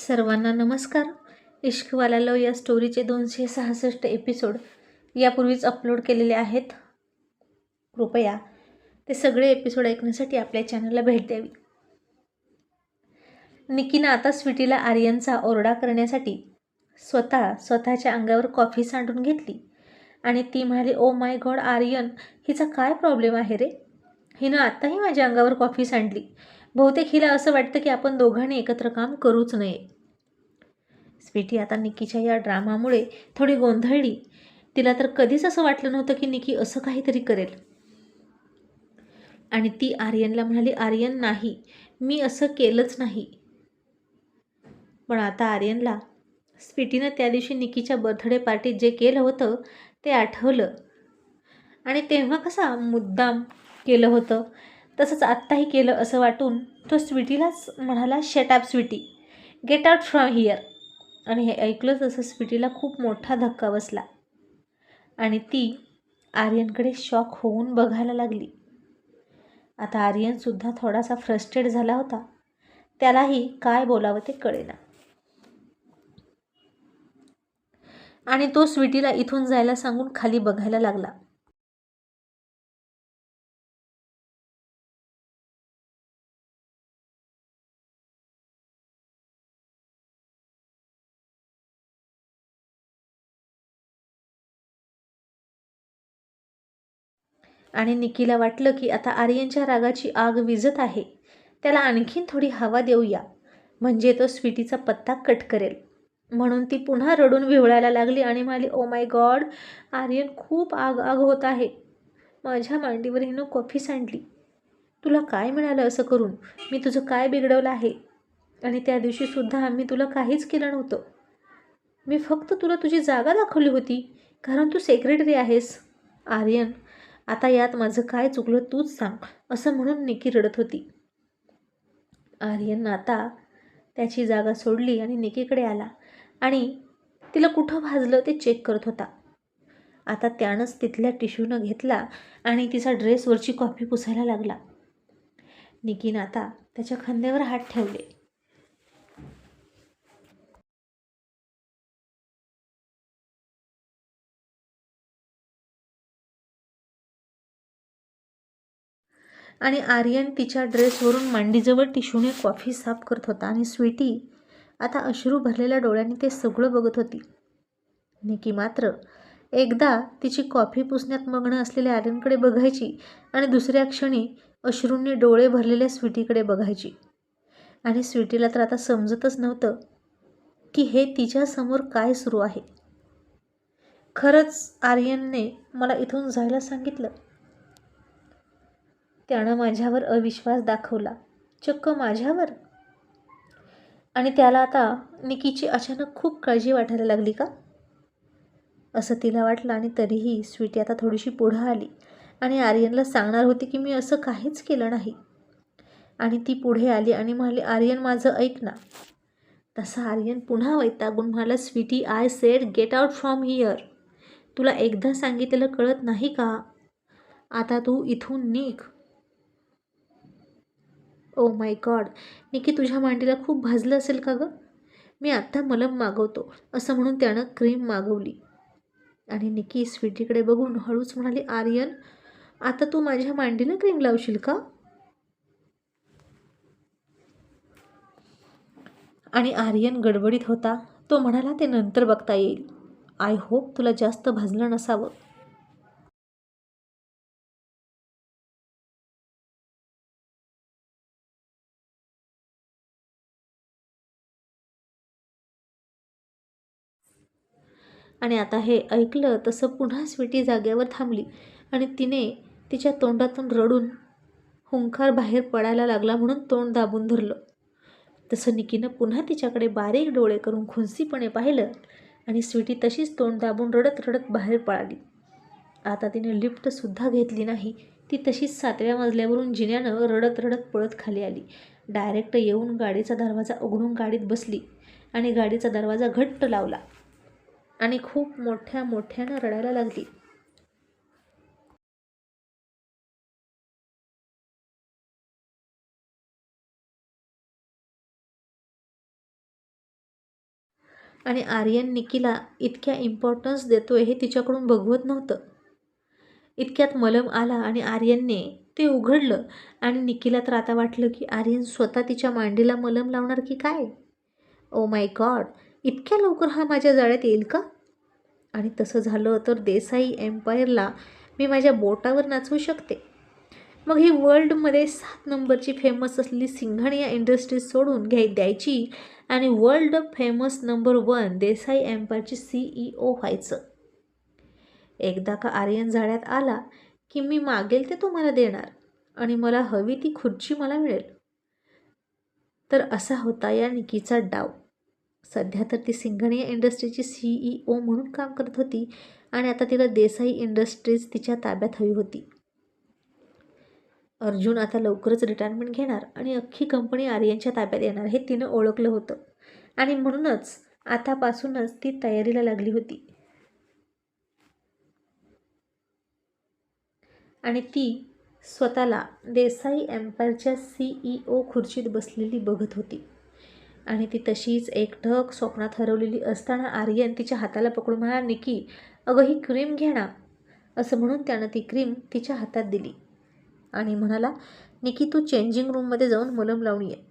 सर्वांना नमस्कार. इश्कवाला लव या स्टोरीचे दोनशे सहासष्ट एपिसोड यापूर्वीच अपलोड केलेले आहेत. कृपया ते सगळे एपिसोड ऐकण्यासाठी आपल्या चॅनलला भेट द्यावी. निकीनं आता स्वीटीला आर्यनचा ओरडा करण्यासाठी स्वतः स्वतःच्या अंगावर कॉफी सांडून घेतली आणि ती म्हणाली ओ माय गॉड आर्यन हिचा काय प्रॉब्लेम आहे रे? हिनं आत्ताही माझ्या अंगावर कॉफी सांडली. बहुतेक हिला असं वाटतं की आपण दोघांनी एकत्र काम करूच नये. स्वीटी आता निकीच्या या ड्रामामुळे थोडी गोंधळली. तिला तर कधीच असं वाटलं नव्हतं की निकी असं काहीतरी करेल. आणि ती आर्यनला म्हणाली आर्यन नाही मी असं केलंच नाही. पण आता आर्यनला स्वीटीनं त्या दिवशी निकीच्या बर्थडे पार्टीत जे केलं होतं ते आठवलं. आणि तेव्हा कसा मुद्दाम केलं होतं. तसंच आत्ताही केलं असं वाटून तो स्वीटीलाच म्हणाला shut up Sweety get out from here आणि हे ऐकलं तसं स्वीटीला खूप मोठा धक्का बसला. आणि ती आर्यनकडे शॉक होऊन बघायला लागली. आता आर्यनसुद्धा थोडासा फ्रस्ट्रेट झाला होता. त्यालाही काय बोलावं ते कळेना. आणि तो स्वीटीला इथून जायला सांगून खाली बघायला लागला. आणि निकीला वाटलं की आता आर्यनच्या रागाची आग विझत आहे. त्याला आणखीन थोडी हवा देऊया. म्हणजे तो स्वीटीचा पत्ता कट करेल. म्हणून ती पुन्हा रडून विवळायला लागली आणि म्हणाली ओ माय गॉड आर्यन खूप आग आग होत आहे. माझ्या मांडीवर हिनं कॉफी सांडली. तुला काय मिळालं असं करून? मी तुझं काय बिघडवलं आहे? आणि त्या दिवशीसुद्धा आम्ही तुला काहीच केलं नव्हतं. मी फक्त तुला तुझी जागा दाखवली होती. कारण तू सेक्रेटरी आहेस. आर्यन आता यात माझं काय चुकलं तूच सांग असं म्हणून निकी रडत होती. आर्यन आता त्याची जागा सोडली आणि निकीकडे आला आणि तिला कुठं भाजलं ते चेक करत होता. आता त्यानंच तिथल्या टिश्यूनं घेतला आणि तिचा ड्रेसवरची कॉफी पुसायला लागला. निकीनं आता त्याच्या खांद्यावर हात ठेवले. आणि आर्यन तिच्या ड्रेसवरून मांडीजवळ टिशूने कॉफी साफ करत होता आणि स्वीटी आता अश्रू भरलेल्या डोळ्यांनी ते सगळं बघत होती. निकी मात्र एकदा तिची कॉफी पुसण्यात मग्न असलेल्या आर्यनकडे बघायची आणि दुसऱ्या क्षणी अश्रूंनी डोळे भरलेल्या स्वीटीकडे बघायची. आणि स्वीटीला तर आता समजतच नव्हतं की हे तिच्यासमोर काय सुरू आहे. खरंच आर्यनने मला इथून जायला सांगितलं. त्यानं माझ्यावर अविश्वास दाखवला. चक्क माझ्यावर? आणि त्याला आता निकीची अचानक खूप काळजी वाटायला लागली का? असं तिला वाटलं आणि तरीही स्वीटी आता थोडीशी पुढं आली आणि आर्यनला सांगणार होती की मी असं काहीच केलं नाही. आणि ती पुढे आली आणि म्हणाली आर्यन माझं ऐक ना. तसा आर्यन पुन्हा वैतागून म्हणाला Sweety I said get out from here तुला एकदा सांगितलेलं कळत नाही का? आता तू इथून निघ. ओ माय गॉड निकी तुझ्या मांडीला खूप भाजलं असेल का गं? मी आत्ता मलम मागवतो असं म्हणून त्यानं क्रीम मागवली. आणि निकी स्वीटीकडे बघून हळूच म्हणाली आर्यन आता तू माझ्या मांडीला क्रीम लावशील का? आणि आर्यन गडबडीत होता तो म्हणाला ते नंतर बघता येईल. आय होप तुला जास्त भाजलं नसावं. आणि आता हे ऐकलं तसं पुन्हा स्वीटी जागेवर थांबली आणि तिने तिच्या तोंडातून रडून हुंकार बाहेर पडायला लागला म्हणून तोंड दाबून धरलं. तसं निकीनं पुन्हा तिच्याकडे बारीक डोळे करून खुनसीपणे पाहिलं आणि स्वीटी तशीच तोंड दाबून रडत रडत बाहेर पळाली आता तिने लिफ्टसुद्धा घेतली नाही ती तशीच सातव्या मजल्यावरून जिन्यानं रडत रडत पळत खाली आली. डायरेक्ट येऊन गाडीचा दरवाजा उघडून गाडीत बसली आणि गाडीचा दरवाजा घट्ट लावला. आणि खूप मोठ्या मोठ्यानं रडायला लागली. आणि आर्यन निकीला इतक्या इम्पॉर्टन्स देतोय हे तिच्याकडून बघवत नव्हतं. इतक्यात मलम आला आणि आर्यनने ते उघडलं आणि निकीला तर आता वाटलं की आर्यन स्वतः तिच्या मांडीला मलम लावणार की काय? ओ माय गॉड इतक्या लवकर हा माझ्या जाळ्यात येईल का? आणि तसं झालं तर देसाई एम्पायरला मी माझ्या बोटावर नाचवू शकते. मग ही वर्ल्डमध्ये सात नंबरची फेमस असलेली सिंघाणिया इंडस्ट्रीज सोडून घ्याय द्यायची आणि world famous number one Desai एम्पायरची C E O व्हायचं. एकदा का आर्यन जाळ्यात आला की मी मागेल ते तुम्हाला देणार आणि मला हवी ती खुर्ची मला मिळेल. तर असा होता या निकीचा डाव. सध्या तर ती सिंघाणिया इंडस्ट्रीची सी ई ओ म्हणून काम करत होती आणि आता तिला देसाई इंडस्ट्रीज तिच्या ताब्यात हवी होती. अर्जुन आता लवकरच रिटायरमेंट घेणार आणि अख्खी कंपनी आर्यनच्या ताब्यात येणार हे तिनं ओळखलं होतं. आणि म्हणूनच आतापासूनच ती तयारीला लागली होती. आणि ती स्वतःला देसाई एम्पायरच्या सी ई ओ खुर्चीत बसलेली बघत होती. आणि ती तशीच एकटक स्वप्नात हरवलेली असताना आर्यन तिच्या हाताला पकडून म्हणाला निकी अगं ही क्रीम घे ना. असं म्हणून त्यानं ती क्रीम तिच्या हातात दिली. आणि म्हणाला निकी तू चेंजिंग रूममध्ये जाऊन मलम लावून ये.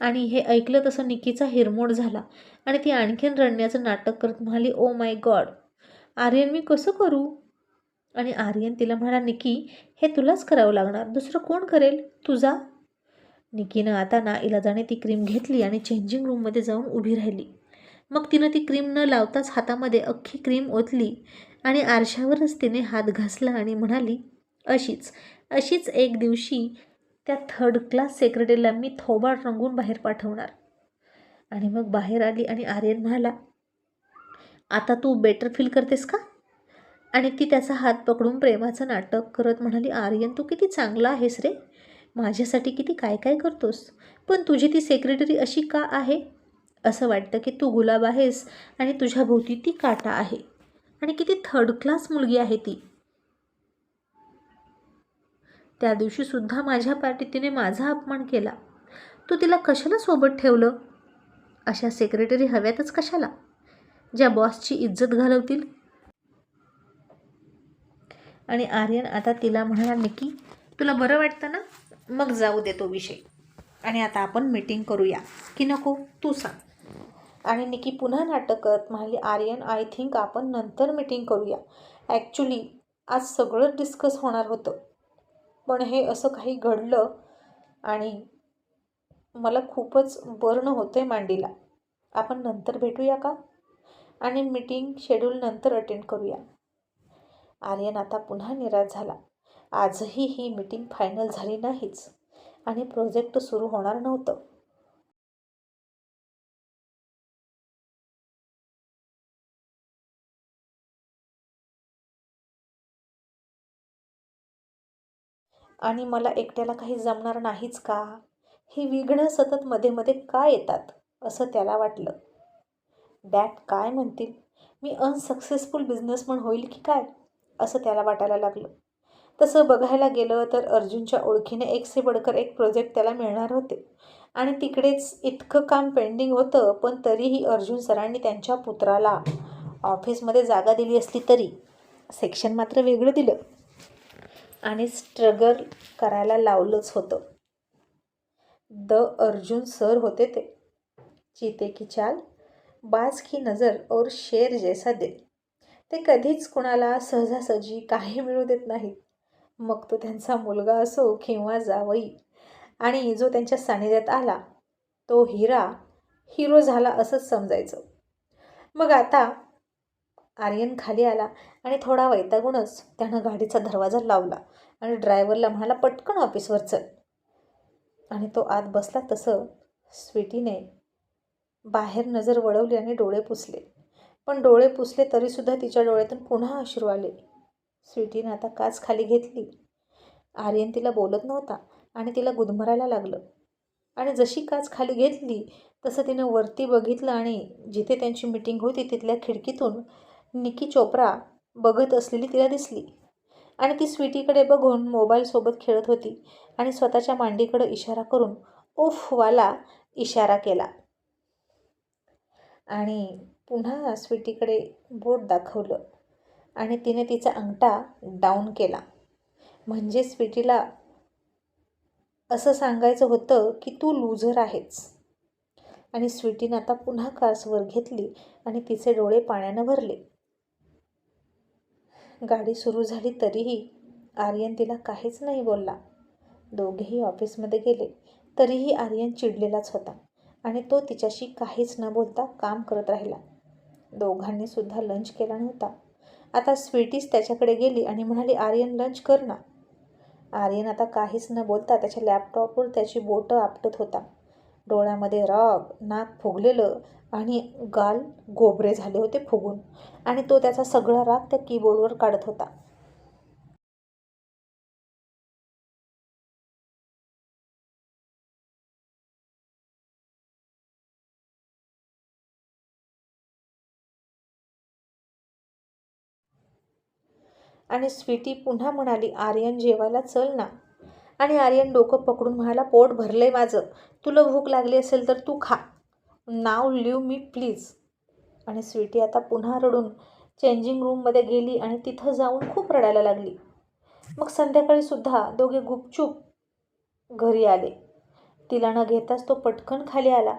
आणि हे ऐकलं तसं निकीचा हिरमोड झाला आणि ती आणखीन रडण्याचं नाटक करत म्हणाली ओ माय गॉड आर्यन मी कसं करू? आणि आर्यन तिला म्हणा निकी हे तुलाच करावं लागणार. दुसरं कोण करेल? तुझा? निकीनं आता ना इलाजाने ती क्रीम घेतली आणि चेंजिंग रूममध्ये जाऊन उभी राहिली. मग तिनं ती क्रीम न लावताच हातामध्ये अख्खी क्रीम ओतली आणि आरशावरच तिने हात घासला आणि म्हणाली अशीच अशीच एक दिवशी त्या थर्ड क्लास सेक्रेटरीला मी थोबाड रंगून बाहेर पाठवणार. आणि मग बाहेर आली आणि आर्यन म्हणाला आता तू बेटर फील करतेस का? आणि ती त्याचा हात पकडून प्रेमाचं नाटक करत म्हणाली आर्यन तू किती चांगला आहेस रे. माझ्यासाठी किती काय काय करतोस? पण तुझी ती सेक्रेटरी अशी का आहे? असं वाटतं की तू गुलाब आहेस आणि तुझ्या भोवती ती काटा आहे. आणि किती थर्ड क्लास मुलगी आहे ती. त्या दिवशीसुद्धा माझ्या पार्टीत तिने माझा अपमान केला. तू तिला कशाला सोबत ठेवलं? अशा सेक्रेटरी हव्यातच कशाला? ज्या बॉसची इज्जत घालवतील? आणि आर्यन आता तिला म्हणाला निकी तुला बरं वाटतं ना? मग जाऊ दे तो विषय. आणि आता आपण मीटिंग करूया. की नको? तू सांग. आणि निकी पुन्हा नाटक करत म्हणाली आर्यन आय थिंक आपण नंतर मीटिंग करूया. ॲक्च्युली आज सगळं डिस्कस होणार होतं. पण हे असं काही घडलं आणि मला खूपच बर्न होतं आहे मांडीला. आपण नंतर भेटूया का? आणि मीटिंग शेड्यूल नंतर अटेंड करूया. आर्यन आता पुन्हा निराश झाला. आजही ही मीटिंग फायनल झाली नाहीच आणि प्रोजेक्ट सुरू होणार नव्हतं. आणि मला एकट्याला काही जमणार नाहीच का? हे विघ्न सतत मध्ये मध्ये का येतात? असं त्याला वाटलं. डॅट काय म्हणतील? मी अनसक्सेसफुल बिझनेसमन होईल की काय? असं त्याला वाटायला लागलं. तसं बघायला गेलं तर अर्जुनच्या ओळखीने एक से बडकर एक प्रोजेक्ट त्याला मिळणार होते. आणि तिकडेच इतकं काम पेंडिंग होतं पण तरीही अर्जुन सरांनी त्यांच्या पुत्राला ऑफिसमध्ये जागा दिली असली तरी. सेक्शन मात्र वेगळं दिलं. आणि स्ट्रगल करायला लावलंच होतं. द अर्जुन सर होते ते. चीते की चाल बाज की नजर और शेर जैसा दिल. ते कधीच कुणाला सहजासहजी काही मिळू देत नाहीत. मग तो त्यांचा मुलगा असो किंवा जावई आणि जो त्यांच्या सानिध्यात आला तो हिरा हिरो झाला असंच समजायचं. मग आता आर्यन खाली आला आणि थोडा वैतागूनच त्यानं गाडीचा दरवाजा लावला आणि ड्रायव्हरला म्हणाला पटकन ऑफिसवर चल. आणि तो आत बसला तसं स्वीटीने बाहेर नजर वळवली आणि डोळे पुसले. पण डोळे पुसले तरीसुद्धा तिच्या डोळ्यातून पुन्हा अश्रू आले. स्वीटीने आता काच खाली घेतली. आर्यन तिला बोलत नव्हता आणि तिला गुदमरायला लागलं. आणि जशी काच खाली घेतली तसं तिनं वरती बघितलं आणि जिथे त्यांची मीटिंग होती तिथल्या खिडकीतून निकी चोप्रा बघत असलेली तिला दिसली. आणि ती स्वीटीकडे बघून मोबाईलसोबत खेळत होती आणि स्वतःच्या मांडीकडं इशारा करून ओफवाला इशारा केला. आणि पुन्हा स्वीटीकडे बोट दाखवलं आणि तिने तिचा अंगठा डाऊन केला. म्हणजे स्वीटीला असं सांगायचं होतं की तू लूझर आहेस. आणि स्वीटीनं आता पुन्हा कासवर घेतली आणि तिचे डोळे पाण्यानं भरले. गाडी सुरू झाली तरीही आर्यन तिला काहीच नाही बोलला. दोघेही ऑफिसमध्ये गेले तरीही आर्यन चिडलेलाच होता आणि तो तिच्याशी काहीच न बोलता काम करत राहिला. दोघांनी सुद्धा लंच केला नव्हता. आता स्वीटीच त्याच्याकडे गेली आणि म्हणाली आर्यन लंच कर ना. आर्यन आता काहीच न बोलता त्याच्या लॅपटॉपवर त्याची बोटं आपटत होता. डोळ्यामध्ये राग नाक फुगलेलं आणि गाल गोबरे झाले होते फुगून. आणि तो त्याचा सगळा राग त्या कीबोर्डवर काढत होता. आणि स्वीटी पुन्हा म्हणाली आर्यन जेवायला चल ना. आणि आर्यन डोकं पकडून म्हणाला पोट भरलंय माझं. तुला भूक लागली असेल तर तू खा. Now leave me please. आणि स्वीटी आता पुन्हा रडून चेंजिंग रूममध्ये गेली आणि तिथं जाऊन खूप रडायला लागली. मग संध्याकाळीसुद्धा दोघे गुपचूप घरी आले. तिला न घेताच तो पटकन खाली आला.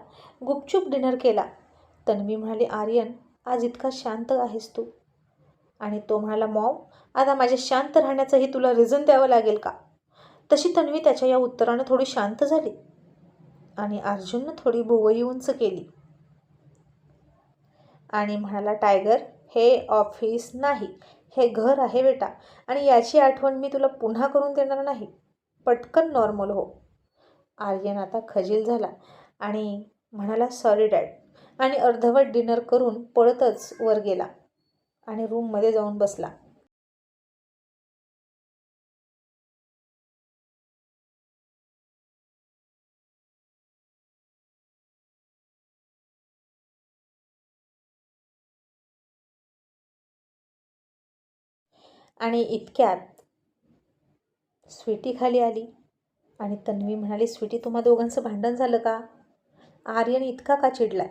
गुपचूप डिनर केला. तन्वी म्हणाली आर्यन आज इतका शांत आहेस तू. आणि तो म्हणाला मॉम आता माझ्या शांत राहण्याचंही तुला रिझन द्यावं लागेल का? तशी तन्वी त्याच्या या उत्तरानं थोडी शांत झाली आणि अर्जुननं थोडी भुवई उंच केली. आणि म्हणाला टायगर हे ऑफिस नाही हे घर आहे बेटा आणि याची आठवण मी तुला पुन्हा करून देणार नाही. पटकन नॉर्मल हो. आर्यन आता खजील झाला आणि म्हणाला सॉरी डॅड. आणि अर्धवट डिनर करून पळतच वर गेला आणि रूममध्ये जाऊन बसला. आणि इतक्यात स्वीटी खाली आली. आणि तन्वी म्हणाली स्वीटी तुम्हा दोघांचं भांडण झालं का? आर्यन इतका का चिडलाय?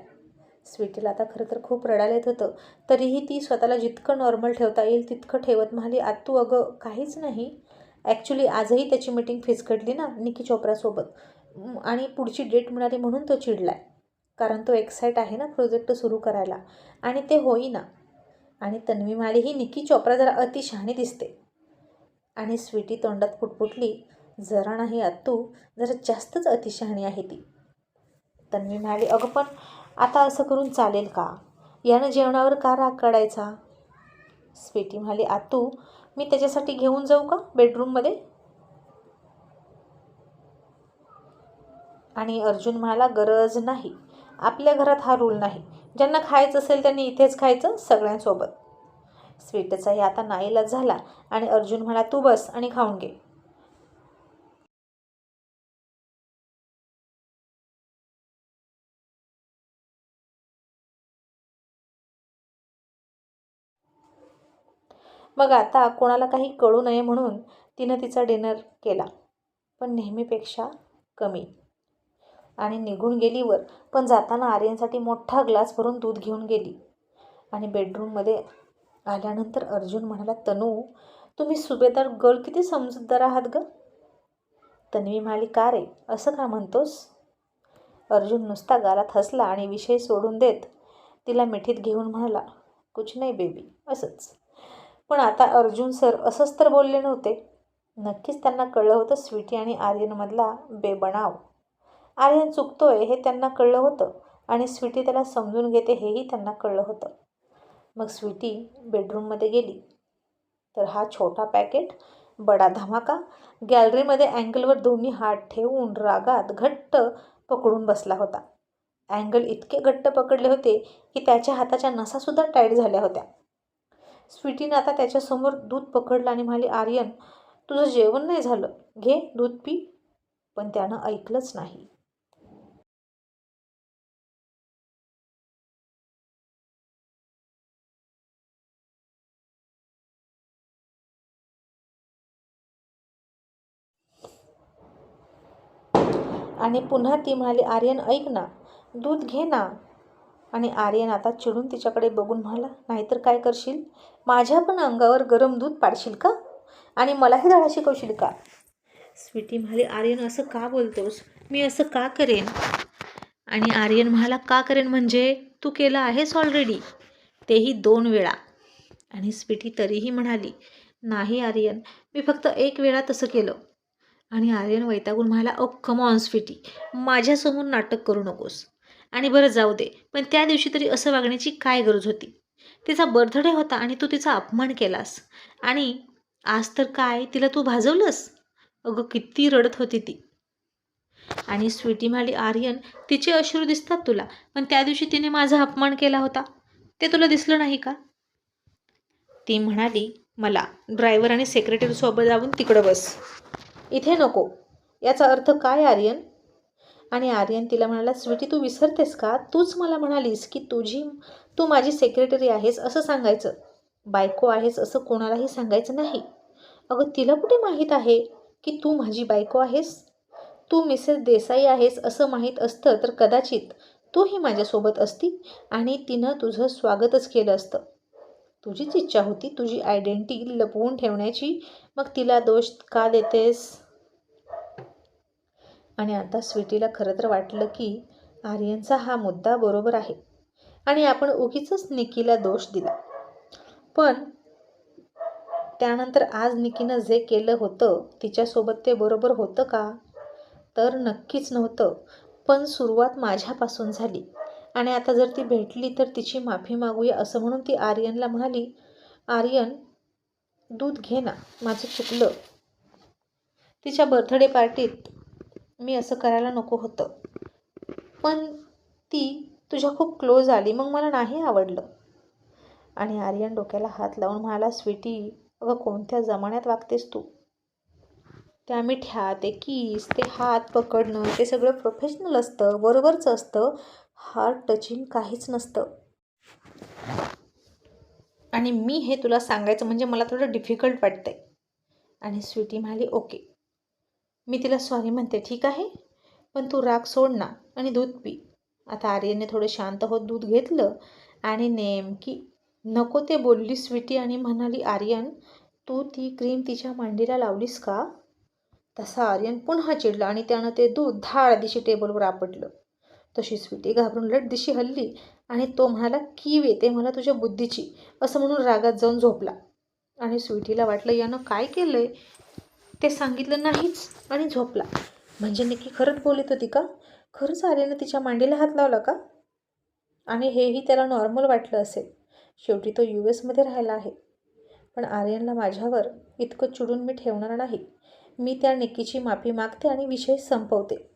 स्वीटीला आता खरं तर खूप रडायला येत होतं. तरीही ती स्वतःला जितकं नॉर्मल ठेवता येईल तितकं ठेवत म्हणाली आतू अगं काहीच नाही. ॲक्च्युली आजही त्याची मीटिंग फिसकटली ना निकी चोप्रासोबत. आणि पुढची डेट मिळाली म्हणून तो चिडलाय. कारण तो एक्साईट आहे ना प्रोजेक्ट सुरू करायला. आणि ते होईना. आणि तन्वी माळी ही निकी चोप्रा जरा अतिशहाणी दिसते. आणि स्वीटी तोंडात फुटफुटली जरा नाही आत्तू जरा जास्तच अतिशहाणी आहे ती. तन्वी म्हणाली अगं पण आता असं करून चालेल का? यानं जेवणावर का राग काढायचा? स्वीटी म्हणाली आतू मी त्याच्यासाठी घेऊन जाऊ का बेडरूममध्ये? आणि अर्जुन म्हणाला गरज नाही. आपल्या घरात हा रूल नाही. ज्यांना खायचं असेल त्यांनी इथेच खायचं सगळ्यांसोबत. स्वीटचाही आता नाईलाज झाला आणि अर्जुन म्हणा तू बस आणि खाऊन घे. मग आता कोणाला काही कळू नये म्हणून तिनं तिचा डिनर केला पण नेहमीपेक्षा कमी. आणि निघून गेली वर पण जाताना आर्यनसाठी मोठा ग्लास भरून दूध घेऊन गेली. आणि बेडरूममध्ये आल्यानंतर अर्जुन म्हणाला तनू तुम्ही सुभेदार गर्ल किती समजूतदार आहात ग? तन्वी म्हणाली का रे? असं का म्हणतोस? अर्जुन नुसता गालात हसला आणि विषय सोडून देत तिला मिठीत घेऊन म्हणाला कुछ नाही बेबी असंच. पण आता अर्जुन सर असंच तर बोलले नव्हते. नक्कीच त्यांना कळलं होतं स्वीटी आणि आर्यनमधला बेबणाव आर्यन चुकतोय हे त्यांना कळलं होतं. आणि स्वीटी त्याला समजून घेते हेही त्यांना कळलं होतं. मग स्वीटी बेडरूममध्ये गेली. तर हा छोटा पॅकेट बडा धमाका गॅलरीमध्ये अँगलवर दोन्ही हात ठेवून रागात घट्ट पकडून बसला होता. अँगल इतके घट्ट पकडले होते की त्याच्या हाताच्या नसासुद्धा टाईट झाल्या होत्या. स्वीटीनं आता त्याच्यासमोर दूध पकडलं आणि म्हणाली आर्यन तुझं जेवण नाही झालं. घे दूध पी. पण त्यानं ऐकलंच नाही. आणि पुन्हा ती म्हणाली आर्यन ऐक ना. दूध घे ना. आणि आर्यन आता चिडून तिच्याकडे बघून म्हणाला नाहीतर काय करशील? माझ्या पण अंगावर गरम दूध पाडशील का? आणि मलाही धडा शिकवशील का? स्वीटी म्हणाली आर्यन असं का बोलतोस? मी असं का करेन? आणि आर्यन म्हणाला का करेन म्हणजे तू केलं आहेस ऑलरेडी तेही दोन वेळा. आणि स्वीटी तरीही म्हणाली नाही आर्यन मी फक्त एक वेळा तसं केलं. आणि आर्यन वैतागून म्हणाला ओ कम स्वीटी माझ्यासमोर नाटक करू नकोस. आणि बरं जाऊ दे. पण त्या दिवशी तरी असं वागण्याची काय गरज होती? तिचा बर्थडे होता आणि तू तिचा अपमान केलास. आणि आज तर काय? तिला तू भाजवलंस? अगं किती रडत होती ती. आणि स्वीटी म्हणाली आर्यन तिचे अश्रू दिसतात तुला पण त्या दिवशी तिने माझा अपमान केला होता. ते तुला दिसलं नाही का? ती म्हणाली मला ड्रायव्हर आणि सेक्रेटरीसोबत जाऊन तिकडं बस. इथे नको. याचा अर्थ काय आर्यन? आणि आर्यन तिला म्हणाला स्वीटी तू विसरतेस का? तूच मला म्हणालीस की तुझी तू माझी सेक्रेटरी आहेस असं सांगायचं. बायको आहेस असं कोणालाही सांगायचं नाही. अगं तिला कुठे माहीत आहे की तू माझी बायको आहेस? तू मिसेस देसाई आहेस असं माहीत असतं तर कदाचित तूही माझ्यासोबत असती आणि तिनं तुझं स्वागतच केलं असतं. तुझीच इच्छा होती तुझी आयडेंटिटी लपवून ठेवण्याची. मग तिला दोष का देतेस? आणि आता स्वीटीला खरं तर वाटलं की आर्यनचा हा मुद्दा बरोबर आहे. आणि आपण उगीच निकीला दोष दिला. पण त्यानंतर आज निकीनं जे केलं होतं तिच्यासोबत ते बरोबर होतं का? तर नक्कीच नव्हतं पण सुरुवात माझ्यापासून झाली. आणि आता जर ती भेटली तर तिची माफी मागूया असं म्हणून ती आर्यनला म्हणाली आर्यन दूध घे ना माझं चुकलं. तिच्या बर्थडे पार्टीत मी असं करायला नको होतं. पण ती तुझ्या खूप क्लोज आली मग मला नाही आवडलं. आणि आर्यन डोक्याला हात लावून म्हणाला स्वीटी अगं कोणत्या जमान्यात वागतेस तू? त्या मिठ्या ते कीस ते हात पकडणं ते सगळं प्रोफेशनल असतं बरोबरचं असतं. हार्ट टचिंग काहीच नसतं. आणि मी हे तुला सांगायचं म्हणजे मला थोडं डिफिकल्ट वाटतंय. आणि स्वीटी म्हणाली ओके. मी तिला सॉरी म्हणते ठीक आहे पण तू राग सोड ना आणि दूध पी. आता आर्यनने थोडं शांत होत दूध घेतलं आणि नेमकी नको ते बोलली स्वीटी आणि म्हणाली आर्यन तू ती क्रीम तिच्या मांडीला लावलीस का? तसा आर्यन पुन्हा चिडला आणि त्यानं ते दूध धाळ दिशी टेबलवर आपटलं. तशी स्वीटी घाबरून लट दिशी हल्ली आणि तो म्हणाला कीव येते मला तुझ्या बुद्धीची असं म्हणून रागात जाऊन झोपला. आणि स्वीटीला वाटलं यानं काय केलं आहे ते सांगितलं नाहीच आणि झोपला. म्हणजे नक्की खरंच बोलत होती का? खरंच आर्यनं तिच्या मांडीला हात लावला का? आणि हेही त्याला नॉर्मल वाटलं असेल. शेवटी तो यू एसमध्ये राहिला आहे. पण आर्यनला माझ्यावर इतकं चिडून मी ठेवणार नाही. मी त्या निकीची माफी मागते आणि विषय संपवते.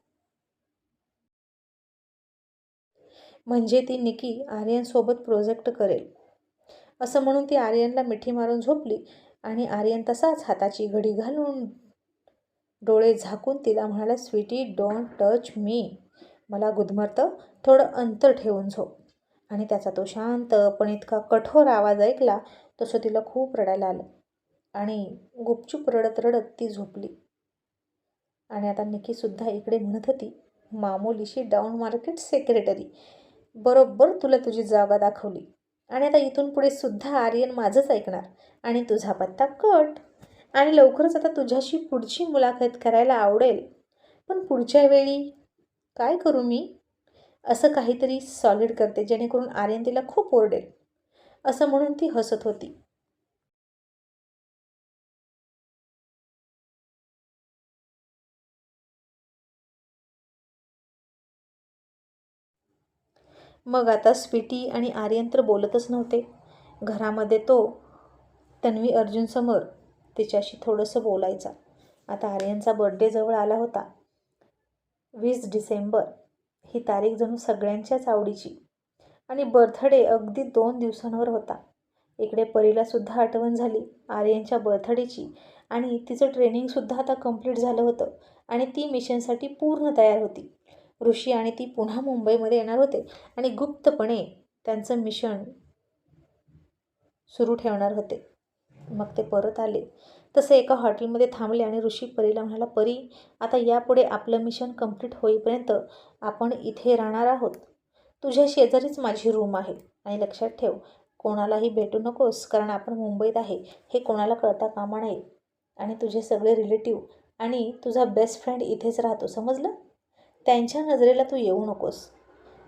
म्हणजे ती निकी आर्यनसोबत प्रोजेक्ट करेल. असं म्हणून ती आर्यनला मिठी मारून झोपली आणि आर्यन तसाच हाताची घडी घालून डोळे झाकून तिला म्हणाला स्वीटी डोंट टच मी. मला गुदमरतं थोडं अंतर ठेवून झोप. आणि त्याचा तो शांत पण इतका कठोर आवाज ऐकला तसं तिला खूप रडायला आलं. आणि गुपचूप रडत रडत ती झोपली. आणि आता निकीसुद्धा इकडे म्हणत होती मामोलीशी डाऊन मार्केट सेक्रेटरी. बरोबर तुला तुझी जागा दाखवली. आणि आता इथून पुढे सुद्धा आर्यन माझंच ऐकणार. आणि तुझा पत्ता कट. आणि लवकरच आता तुझ्याशी पुढची मुलाखत करायला आवडेल. पण पुढच्या वेळी काय करू मी? असं काहीतरी सॉलिड करते जेणेकरून आर्यन तिला खूप ओरडेल. असं म्हणून ती हसत होती. मग आता स्वीटी आणि आर्यन तर बोलतच नव्हते. घरामध्ये तो तन्वी अर्जुनसमोर तिच्याशी थोडंसं बोलायचा. आता आर्यनचा बड्डे जवळ आला होता. वीस डिसेंबर ही तारीख जणू सगळ्यांच्याच आवडीची. आणि बर्थडे अगदी दोन दिवसांवर होता. इकडे परीलासुद्धा आठवण झाली आर्यनच्या बर्थडेची आणि तिचं ट्रेनिंगसुद्धा आता कंप्लीट झालं होतं. आणि ती मिशनसाठी पूर्ण तयार होती. ऋषी आणि ती पुन्हा मुंबईमध्ये येणार होते. आणि गुप्तपणे त्यांचं मिशन सुरू ठेवणार होते. मग ते परत आले. तसे एका हॉटेलमध्ये थांबले आणि ऋषी परीला म्हणाला परी आता यापुढे आपलं मिशन कंप्लीट होईपर्यंत आपण इथे राहणार आहोत. तुझ्या शेजारीच माझी रूम आहे. आणि लक्षात ठेव कोणालाही भेटू नकोस कारण आपण मुंबईत आहे. हे कोणाला कळता कामा नाही आणि तुझे सगळे रिलेटिव्ह आणि तुझा बेस्ट फ्रेंड इथेच राहतो. समजलं? त्यांच्या नजरेला तू येऊ नकोस.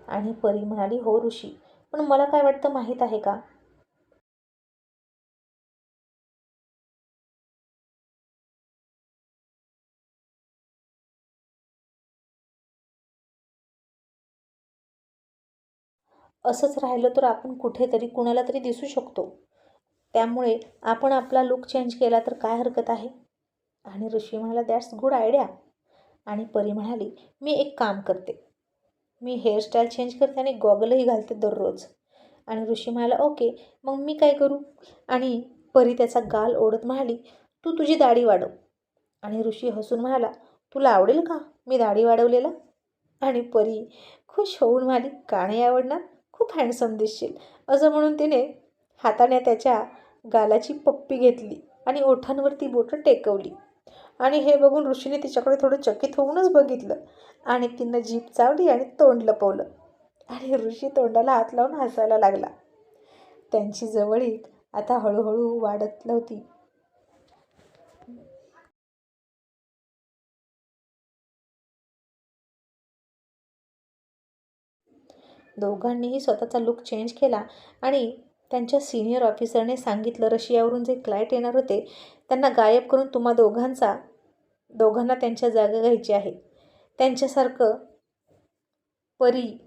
आणि परी म्हणाली हो ऋषी पण मला काय वाटतं माहीत आहे का? असंच राहिलं तर आपण कुठेतरी कुणाला तरी दिसू शकतो. त्यामुळे आपण आपला लुक चेंज केला तर काय हरकत आहे? आणि ऋषी म्हणाला दॅट्स गुड आयडिया आणि परी म्हणाली मी एक काम करते. मी हेअरस्टाईल चेंज करते आणि गॉगलही घालते दररोज. आणि ऋषी म्हणाला ओके मग मी काय करू? आणि परी त्याचा गाल ओढत म्हणाली तू तुझी दाढी वाढव. आणि ऋषी हसून म्हणाला तुला आवडेल का मी दाढी वाढवलेला? आणि परी खुश होऊन म्हणाली का नाही आवडणार? खूप हँडसम दिसशील. असं म्हणून तिने हाताने त्याच्या गालाची पप्पी घेतली आणि ओठांवरती बोटं टेकवली. आणि हे बघून ऋषीने तिच्याकडे थोडं चकित होऊनच बघितलं. आणि तिनं जीप चावली आणि तोंड लपवलं. आणि ऋषी तोंडाला हात लावून हसायला लागला. त्यांची जवळीक आता हळूहळू वाढत नव्हती. दोघांनीही स्वतःचा लुक चेंज केला आणि त्यांच्या सिनियर ऑफिसरने सांगितलं रशियावरून जे क्लायंट येणार होते त्यांना गायब करून तुम्हा दोघांचा दोघांना त्यांच्या जागा घ्यायची आहे. त्यांच्यासारखं परी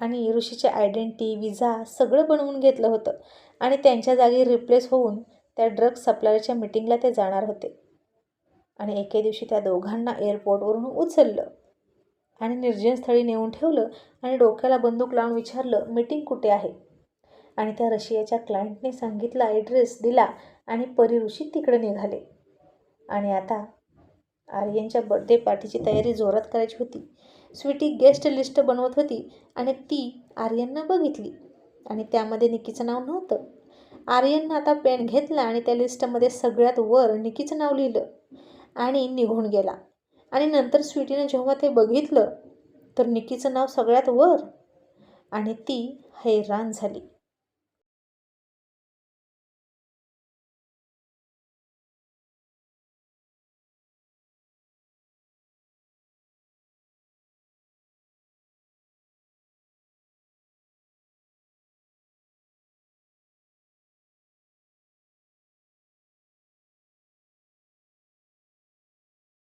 आणि ऋषीचे आयडेंटिटी विजा सगळं बनवून घेतलं होतं आणि त्यांच्या जागी रिप्लेस होऊन त्या ड्रग सप्लायरच्या मिटिंगला ते जाणार होते. आणि एके दिवशी त्या दोघांना एअरपोर्टवरून उचललं आणि निर्जनस्थळी नेऊन ठेवलं आणि डोक्याला बंदूक लावून विचारलं मीटिंग कुठे आहे? आणि त्या रशियाच्या क्लायंटने सांगितला ॲड्रेस दिला आणि परिऋषी तिकडे निघाले. आणि आता आर्यनच्या बड्डे पार्टीची तयारी जोरात करायची होती. स्वीटी गेस्ट लिस्ट बनवत होती आणि ती आर्यननं बघितली. आणि त्यामध्ये निकीचं नाव नव्हतं. आर्यननं आता पेन घेतला आणि त्या लिस्टमध्ये सगळ्यात वर निकीचं नाव लिहिलं. आणि निघून गेला. आणि नंतर स्वीटीनं जेव्हा ते बघितलं तर निकीचं नाव सगळ्यात वर. आणि ती हैराण झाली.